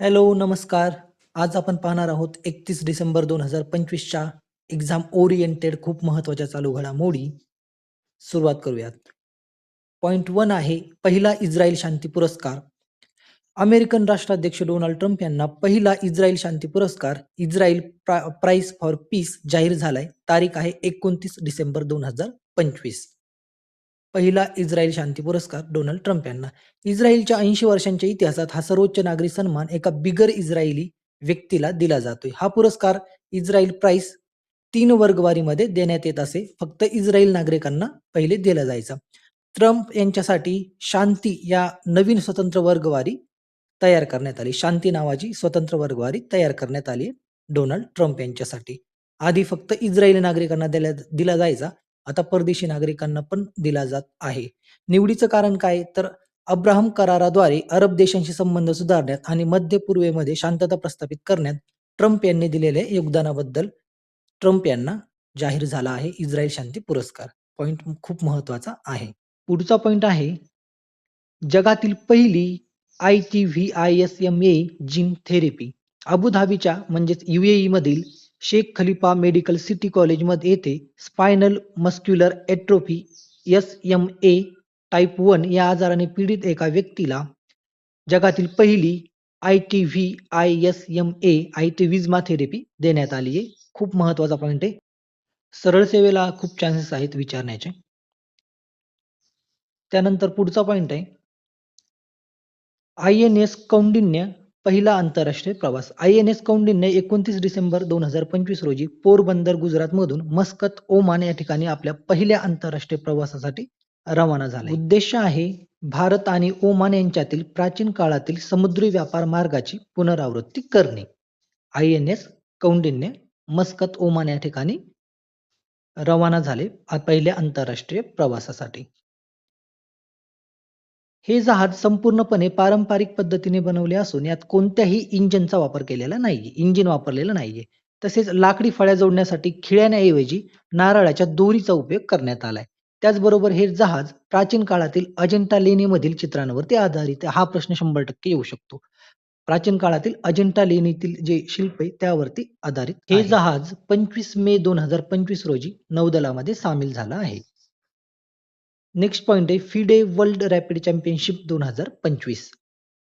Hello नमस्कार. आज आपण पाहणार आहोत एकतीस डिसेंबर दोन हजार पंचवीसच्या एक्झाम ओरिएंटेड खूप महत्त्वाच्या चालू घडामोडी. सुरुवात करूयात. पॉइंट वन आहे पहिला इस्रायल शांती पुरस्कार. अमेरिकन राष्ट्राध्यक्ष डोनाल्ड ट्रम्प यांना पहिला इस्रायल शांती पुरस्कार इस्रायल प्रा प्राईस फॉर पीस जाहीर झालाय. तारीख आहे एकोणतीस डिसेंबर दोन हजार पंचवीस. पहिला इस्रायल शांती पुरस्कार डोनाल्ड ट्रम्प यांना. इस्रायलच्या ऐंशी वर्षांच्या इतिहासात हा सर्वोच्च नागरी सन्मान एका बिगर इस्रायली व्यक्तीला दिला जातोय. हा पुरस्कार इस्रायल प्राइस तीन वर्गवारीमध्ये देण्यात येत असे फक्त इस्रायल नागरिकांना पहिले दिला जायचा. ट्रम्प यांच्यासाठी शांती या नवीन स्वतंत्र वर्गवारी तयार करण्यात आली. शांती नावाची स्वतंत्र वर्गवारी तयार करण्यात आली डोनाल्ड ट्रम्प यांच्यासाठी. आधी फक्त इस्रायली नागरिकांना दिला दिला जायचा आता परदेशी नागरिकांना पण दिला जात आहे. निवडीचं कारण काय? तर अब्राहम कराराद्वारे अरब देशांशी संबंध सुधारण्यात आणि मध्य पूर्वेमध्ये शांतता प्रस्थापित करण्यात ट्रम्प यांनी दिलेल्या योगदानाबद्दल ट्रम्प यांना जाहीर झाला आहे इस्रायल शांती पुरस्कार. पॉइंट खूप महत्त्वाचा आहे. पुढचा पॉइंट आहे जगातील पहिली I T V I S M A gene therapy. अबुधाबीच्या म्हणजेच युएई मधील शेख खलिफा मेडिकल सिटी कॉलेजमध्ये येथे spinal muscular atrophy S M A type one या आजाराने पीडित एका व्यक्तीला जगातील पहिली I T V I S M A I T विजमा therapy देण्यात आली आहे. खूप महत्त्वाचा पॉईंट आहे. सरळ सेवेला खूप चान्सेस आहेत विचारण्याचे. त्यानंतर पुढचा पॉईंट आहे. आय एन एस कौंडिन्य पहिला आंतरराष्ट्रीय प्रवास. आय एन एस कौंडिन्य एकोणतीस डिसेंबर दोन हजार पंचवीस रोजी पोरबंदर गुजरात मधून मस्कत ओमान या ठिकाणी आपल्या पहिल्या आंतरराष्ट्रीय प्रवासासाठी रवाना झाला. उद्देश आहे भारत आणि ओमान यांच्यातील प्राचीन काळातील समुद्री व्यापार मार्गाची पुनरावृत्ती करणे. I N S Kaundinya Muscat Oman या ठिकाणी रवाना झाले पहिल्या आंतरराष्ट्रीय प्रवासासाठी. हे जहाज संपूर्णपणे पारंपरिक पद्धतीने बनवले असून यात कोणत्याही इंजिनचा वापर केलेला नाहीये इंजिन वापरलेलं नाहीये. तसेच लाकडी फळ्या जोडण्यासाठी खिळ्याण्याऐवजी नारळाच्या दोरीचा उपयोग करण्यात आलाय. त्याचबरोबर हे जहाज प्राचीन काळातील अजंठा लेणीमधील चित्रांवरती आधारित आहे. हा प्रश्न शंभर टक्के येऊ शकतो. प्राचीन काळातील अजंठा लेणीतील जे शिल्प आहे त्यावरती आधारित हे. जहाज पंचवीस मे दोन हजार पंचवीस रोजी नौदलामध्ये सामील झालं आहे. नेक्स्ट पॉइंट आहे फिडे वर्ल्ड रॅपिड चॅम्पियनशिप दोन हजार पंचवीस.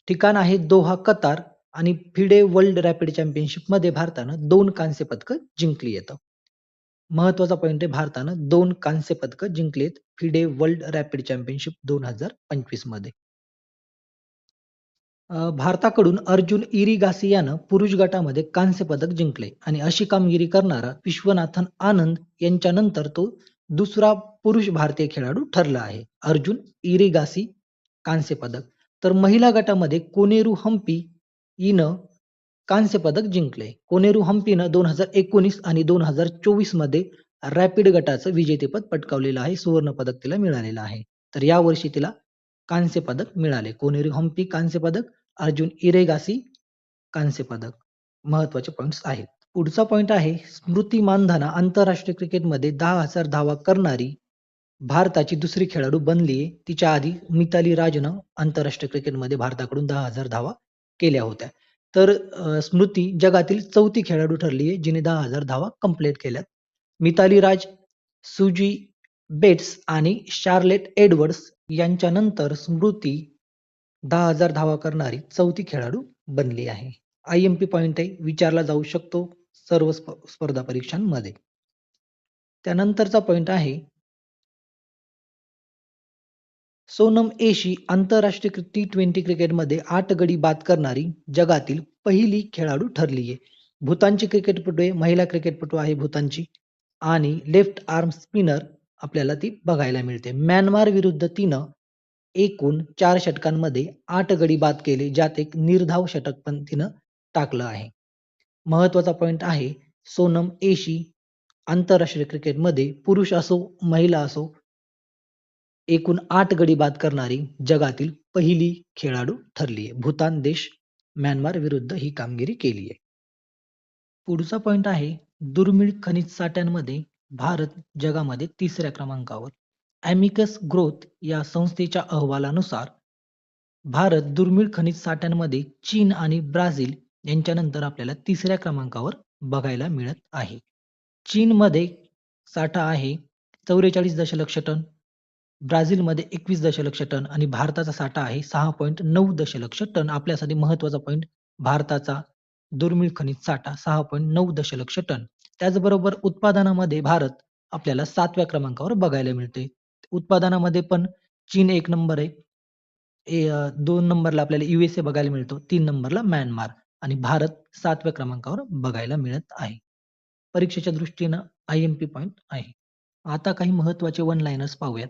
ठिकाण आहे दोहा कतार आणि फिडे वर्ल्ड रॅपिड चॅम्पियनशिपमध्ये भारतानं दोन कांस्य पदकं जिंकली येतं महत्त्वाचा पॉईंट आहे भारतानं दोन कांस्य पदकं जिंकलीत फिडे वर्ल्ड रॅपिड चॅम्पियनशिप दोन हजार पंचवीसमध्ये. अं, भारताकडून अर्जुन इरिगासी यानं पुरुष गटामध्ये कांस्य पदक जिंकले आणि अशी कामगिरी करणारा विश्वनाथन आनंद यांच्यानंतर तो दुसरा पुरुष भारतीय खेळाडू ठरला आहे. अर्जुन इरेगासी कांस्य पदक. तर महिला गटामध्ये कोनेरू हम्पी हिनं कांस्य पदक जिंकले. कोनेरू हम्पीनं दोन हजार एकोणीस आणि दोन हजार चोवीसमध्ये रॅपिड गटाचं विजेतेपद पटकावलेलं आहे. सुवर्ण पदक तिला मिळालेलं आहे. तर या वर्षी तिला कांस्य पदक मिळाले. कोनेरू हम्पी कांस्य पदक अर्जुन इरेगासी कांस्य पदक. महत्त्वाचे पॉइंट्स आहेत. पुढचा पॉइंट आहे स्मृती मानधना आंतरराष्ट्रीय क्रिकेटमध्ये दहा हजार धावा करणारी भारताची दुसरी खेळाडू बनली आहे. तिच्या आधी मिताली राजनं आंतरराष्ट्रीय क्रिकेटमध्ये भारताकडून दहा हजार धावा केल्या होत्या. तर स्मृती जगातील चौथी खेळाडू ठरली आहे जिने दहा हजार धावा कंप्लीट केल्यात. मिताली राज सुजी बेट्स आणि शार्लेट एडवर्ड्स यांच्यानंतर स्मृती दहा हजार धावा करणारी चौथी खेळाडू बनली आहे. आय एम पी पॉइंट आहे विचारला जाऊ शकतो. सर्व स्पर्धा परीक्षांमध्ये. त्यानंतरचा पॉइंट आहे. सोनम एशी आंतरराष्ट्रीय टी ट्वेंटी क्रिकेटमध्ये आठ गडी बाद करणारी जगातील पहिली खेळाडू ठरली आहे भूतानची क्रिकेटपटू आहे महिला क्रिकेटपटू आहे भूतानची. आणि लेफ्ट आर्म स्पिनर आपल्याला ती बघायला मिळते. म्यानमार विरुद्ध तिनं एकूण चार षटकांमध्ये आठ गडी बाद केले ज्यात एक निर्धाव षटक पण तिनं टाकलं आहे. महत्त्वाचा पॉईंट आहे. सोनम एशी आंतरराष्ट्रीय क्रिकेटमध्ये पुरुष असो महिला असो एकूण आठ गडी बाद करणारी जगातील पहिली खेळाडू ठरली आहे. भूतान देश म्यानमार विरुद्ध ही कामगिरी केली आहे. पुढचा पॉइंट आहे दुर्मिळ खनिज साठ्यांमध्ये भारत जगामध्ये तिसऱ्या क्रमांकावर. ॲमिकस ग्रोथ या संस्थेच्या अहवालानुसार भारत दुर्मिळ खनिज साठ्यांमध्ये चीन आणि ब्राझील यांच्यानंतर आपल्याला तिसऱ्या क्रमांकावर बघायला मिळत आहे. चीनमध्ये साठा आहे चौवेचाळीस दशलक्ष टन, ब्राझीलमध्ये एकवीस दशलक्ष टन आणि भारताचा साठा आहे सहा पॉईंट नऊ दशलक्ष टन. आपल्यासाठी महत्त्वाचा पॉईंट भारताचा दुर्मिळ खनिज साठा सहा पॉईंट नऊ दशलक्ष टन. त्याचबरोबर उत्पादनामध्ये भारत आपल्याला सातव्या क्रमांकावर बघायला मिळते. उत्पादनामध्ये पण चीन एक नंबर आहे. ए दोन नंबरला आपल्याला युएसए बघायला मिळतो. तीन नंबरला म्यानमार आणि भारत सातव्या क्रमांकावर बघायला मिळत आहे. परीक्षेच्या दृष्टीनं IMP point आहे. आता काही महत्त्वाचे वन लाईनर्स पाहूयात.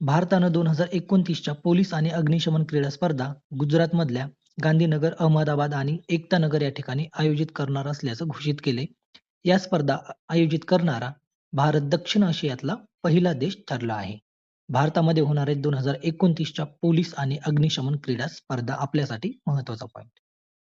भारतानं दोन हजार एकोणतीसच्या पोलीस आणि अग्निशमन क्रीडा स्पर्धा गुजरातमधल्या गांधीनगर, अहमदाबाद आणि एकता नगर या ठिकाणी आयोजित करणार असल्याचं घोषित केले. या स्पर्धा आयोजित करणारा भारत दक्षिण आशियातला पहिला देश ठरला आहे. भारतामध्ये होणारे दोन हजार एकोणतीसच्या पोलीस आणि अग्निशमन क्रीडा स्पर्धा आपल्यासाठी महत्त्वाचा पॉईंट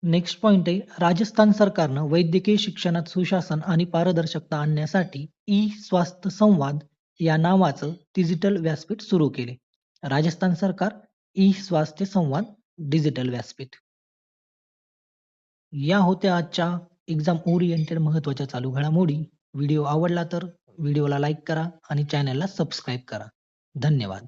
नेक्स्ट पॉइंट आहे राजस्थान सरकारनं वैद्यकीय शिक्षणात सुशासन आणि पारदर्शकता आणण्यासाठी ई स्वास्थ्य संवाद या नावाचं डिजिटल व्यासपीठ सुरू केले. राजस्थान सरकार ई स्वास्थ्य संवाद डिजिटल व्यासपीठ. या होत्या आजच्या एक्झाम ओरिएंटेड महत्त्वाच्या चालू घडामोडी. व्हिडिओ आवडला तर व्हिडिओला लाईक करा आणि चॅनलला सबस्क्राईब करा. धन्यवाद.